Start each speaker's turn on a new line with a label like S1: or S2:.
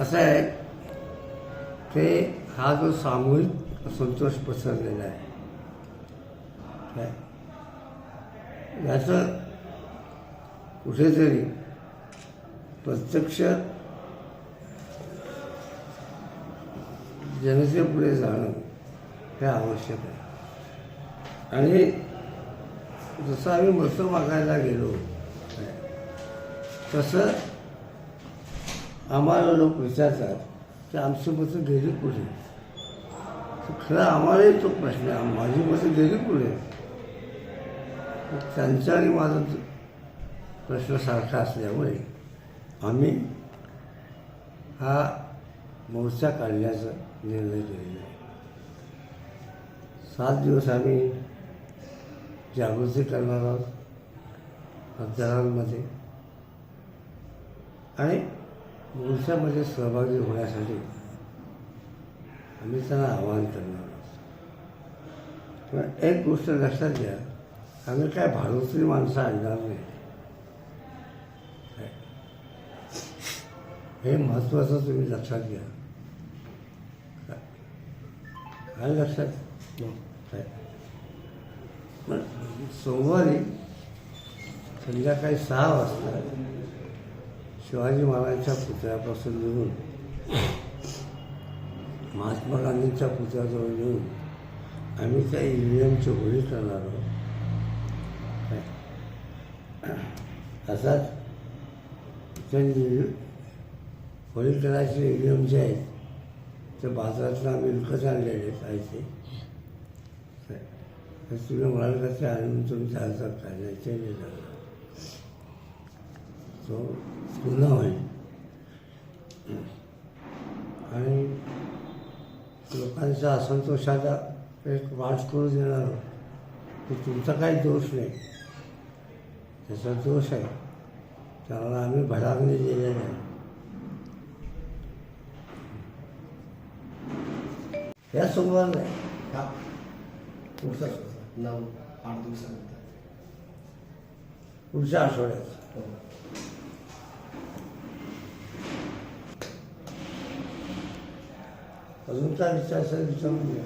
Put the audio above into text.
S1: असं आहे ते हा जो सामूहिक संतोष पसरलेला आहे. काय? याचं कुठेतरी प्रत्यक्ष जनतेपुढे जाणं हे आवश्यक आहे. आणि जसं आम्ही मस्त मागायला गेलो तसं आम्हाला लोक विचारतात की आमची मतं गेली कुठे? खरं आम्हालाही तो प्रश्न. आहे माझी मतं गेली कुठे? त्यांचा आणि माझा प्रश्न सारखा असल्यामुळे आम्ही हा मोर्चा काढण्याचा निर्णय केलेला आहे. सात दिवस आम्ही जागृती करणार आहोत मतदारांमध्ये. आणि मोर्चामध्ये सहभागी होण्यासाठी आम्ही त्यांना आवाहन करणार आहोत पण एक गोष्ट लक्षात घ्या आम्ही काय भारतीय माणसं आणणार नाही हे महत्त्वाचं तुम्ही लक्षात घ्या काय? काय लक्षात काय? पण सोमवारी संध्याकाळी सहा वाजता शिवाजी महाराजांच्या पुतळ्यापासून निघून महात्मा गांधींच्या पुतळ्याजवळ येऊन आम्ही त्या ई व्ही एमच्या होळी करणार आहोत. असाच त्यांनी होळी करायचे ई व्ही एम जे आहेत ते बाजारातून आम्ही विकत आणलेले आहेत ते तुम्ही म्हणाल का ते आणून तुमच्या हातात काय ते नाही झालं तो पुन्हा होईल. आणि लोकांच्या असंतोषाचा एक वाट करू देणार की तुमचा काही दोष नाही. त्याचा दोष आहे. त्याला आम्ही भडागणी दिलेली आहे. या सोमवार नाही.
S2: हा. पुढचा नऊ आठ दिवसानंतर.
S1: पुढच्या आठवड्यात.
S2: हो.
S1: अजून काय विचार असेल विचारून घ्या